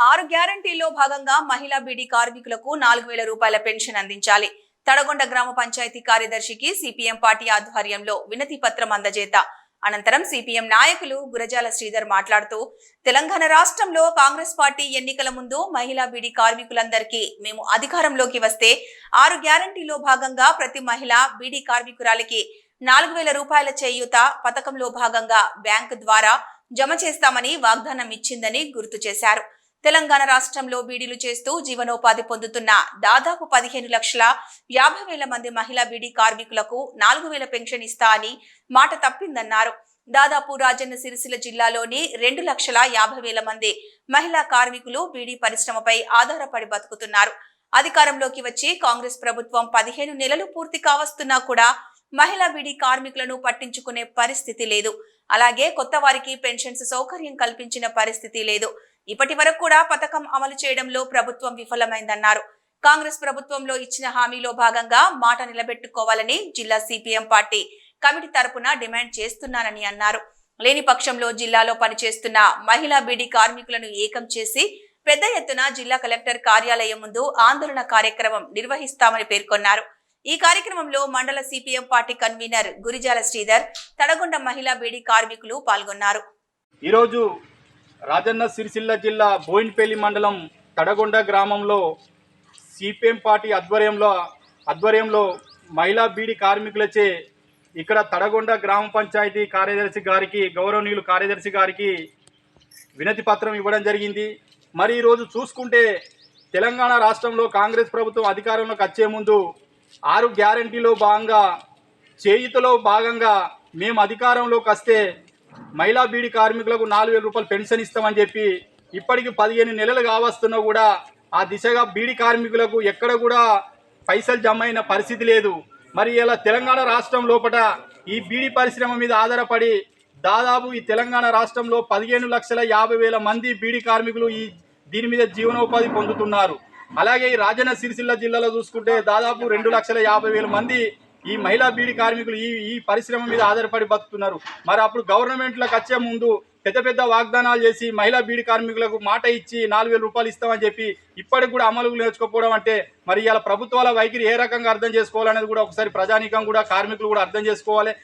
ఆరు గ్యారంటీల్లో భాగంగా మహిళా బీడీ కార్మికులకు నాలుగు వేల రూపాయల పెన్షన్ అందించాలి. తడగొండ గ్రామ పంచాయతీ కార్యదర్శికి సిపిఎం పార్టీ ఆధ్వర్యంలో వినతి పత్రం అందజేత. అనంతరం సిపిఎం నాయకులు గురజాల శ్రీధర్ మాట్లాడుతూ తెలంగాణ రాష్ట్రంలో కాంగ్రెస్ పార్టీ ఎన్నికల ముందు మహిళా బీడీ కార్మికులందరికీ మేము అధికారంలోకి వస్తే ఆరు గ్యారంటీలో భాగంగా ప్రతి మహిళ బీడీ కార్మికురాలికి నాలుగు వేల రూపాయల చేయూత పథకంలో భాగంగా బ్యాంకు ద్వారా జమ చేస్తామని వాగ్దానం ఇచ్చిందని గుర్తు చేశారు. తెలంగాణ రాష్ట్రంలో బీడీలు చేస్తూ జీవనోపాధి పొందుతున్న దాదాపు పదిహేను లక్షల యాభై వేల మంది మహిళా బీడీ కార్మికులకు నాలుగు వేల పెన్షన్ ఇస్తా అని మాట తప్పిందన్నారు. దాదాపు రాజన్న సిరిసిల్ల జిల్లాలోని రెండు లక్షల యాభై వేల మంది మహిళా కార్మికులు బీడీ పరిశ్రమపై ఆధారపడి బతుకుతున్నారు. అధికారంలోకి వచ్చి కాంగ్రెస్ ప్రభుత్వం పదిహేను నెలలు పూర్తి కావస్తున్నా కూడా మహిళా బీడీ కార్మికులను పట్టించుకునే పరిస్థితి లేదు. అలాగే కొత్త వారికి పెన్షన్స్ సౌకర్యం కల్పించిన పరిస్థితి లేదు. ఇప్పటి వరకు కూడా పథకం అమలు చేయడంలో ప్రభుత్వం విఫలమైందన్నారు. కాంగ్రెస్ ప్రభుత్వంలో ఇచ్చిన హామీలో భాగంగా మాట నిలబెట్టుకోవాలని జిల్లా సిపిఎం పార్టీ కమిటీ తరపున డిమాండ్ చేస్తున్నానని అన్నారు. లేని పక్షంలో జిల్లాలో పనిచేస్తున్న మహిళా బీడీ కార్మికులను ఏకం చేసి పెద్ద ఎత్తున జిల్లా కలెక్టర్ కార్యాలయం ముందు ఆందోళన కార్యక్రమం నిర్వహిస్తామని పేర్కొన్నారు. ఈ కార్యక్రమంలో మండల CPM party convener Gurijala Sridhar Thadagonda మహిళా బీడీ కార్మికులు పాల్గొన్నారు. ఈరోజు రాజన్న సిరిసిల్ల జిల్లా బోయిన్పల్లి మండలం తడగొండ గ్రామంలో సిపిఎం పార్టీ ఆధ్వర్యంలో ఆధ్వర్యంలో మహిళా బీడి కార్మికులచే ఇక్కడ తడగొండ గ్రామ పంచాయతీ కార్యదర్శి గారికి గౌరవనీయులు కార్యదర్శి గారికి వినతి పత్రం ఇవ్వడం జరిగింది. మరి ఈరోజు చూసుకుంటే తెలంగాణ రాష్ట్రంలో కాంగ్రెస్ ప్రభుత్వం అధికారంలోకి వచ్చే ముందు ఆరు గ్యారంటీలో భాగంగా చేయుతలో భాగంగా మేము అధికారంలోకి వస్తే మహిళా బీడీ కార్మికులకు నాలుగు వేల రూపాయలు పెన్షన్ ఇస్తామని చెప్పి ఇప్పటికి పదిహేను నెలలు కావస్తున్నా కూడా ఆ దిశగా బీడీ కార్మికులకు ఎక్కడ కూడా పైసలు జమ అయిన పరిస్థితి లేదు. మరి ఇలా తెలంగాణ రాష్ట్రం లోపల ఈ బీడీ పరిశ్రమ మీద ఆధారపడి దాదాపు ఈ తెలంగాణ రాష్ట్రంలో పదిహేను లక్షల యాభై వేల మంది బీడీ కార్మికులు ఈ దీని మీద జీవనోపాధి పొందుతున్నారు. అలాగే ఈ రాజన్న సిరిసిల్ల జిల్లాలో చూసుకుంటే దాదాపు రెండు లక్షల యాభై వేల మంది ఈ మహిళా బీడీ కార్మికులు ఈ ఈ పరిశ్రమ మీద ఆధారపడి బతుకుతున్నారు. మరి అప్పుడు గవర్నమెంట్లకు వచ్చే ముందు పెద్ద పెద్ద వాగ్దానాలు చేసి మహిళా బీడి కార్మికులకు మాట ఇచ్చి నాలుగు వేల రూపాయలు ఇస్తామని చెప్పి ఇప్పటికి కూడా అమలు నేర్చుకోకపోవడం అంటే మరి ఇలా ప్రభుత్వాల వైఖరి ఏ రకంగా అర్థం చేసుకోవాలనేది కూడా ఒకసారి ప్రజానీకం కూడా కార్మికులు కూడా అర్థం చేసుకోవాలి.